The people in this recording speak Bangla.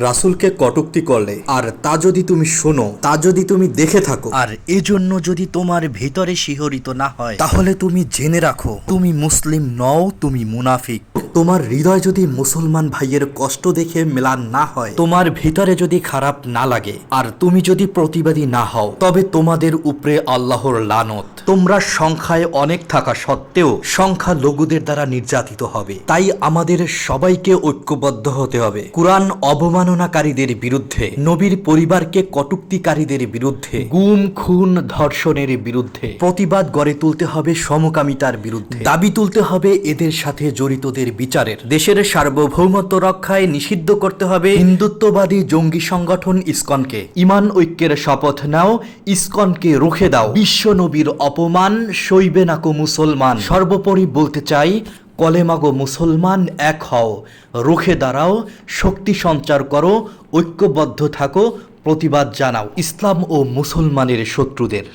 রাসূলকে কটুক্তি করলে। আর তা যদি তুমি শোনো তা যদি তুমি দেখে থাকো। আর এজন্য যদি তোমার ভেতরে শিহরিত না হয় তাহলে তুমি জেনে রাখো তুমি মুসলিম নও তুমি মুনাফিক। তোমার হৃদয় যদি মুসলমান ভাইয়ের কষ্ট দেখে মেলান না হয়, তোমার ভিতরে যদি খারাপ না লাগে, আর তুমি যদি প্রতিবাদী না হও, তবে তোমাদের উপরে আল্লাহর লানত। তোমরা সংখ্যায় অনেক থাকা সত্ত্বেও সংখ্যা লঘুদের দ্বারা নির্যাতিত হবে। তাই আমাদের সবাইকে ঐক্যবদ্ধ হতে হবে। কোরআন অবমাননাকারীদের বিরুদ্ধে, নবীর পরিবারকে কটুক্তিকারীদের বিরুদ্ধে, গুম, খুন, ধর্ষণের বিরুদ্ধে, প্রতিবাদ গড়ে তুলতে হবে সমকামিতার বিরুদ্ধে। দাবি তুলতে হবে এদের সাথে জড়িতদের বিচারের। দেশের সার্বভৌমত্ব রক্ষায় নিষিদ্ধ করতে হবে হিন্দুত্ববাদী জঙ্গি সংগঠন ইসকনকে। ইমান ঐক্যের শপথ নাও, ইসকনকে রুখে দাও। বিশ্ব নবীর অপমান সইবে নাকো মুসলমান। সর্বোপরি বলতে চাই কলেমাগো মুসলমান এক হও। রুখে দাঁড়াও, শক্তি সঞ্চার করো, ঐক্যবদ্ধ থাকো, প্রতিবাদ জানাও। ইসলাম ও মুসলমানের শত্রুদের।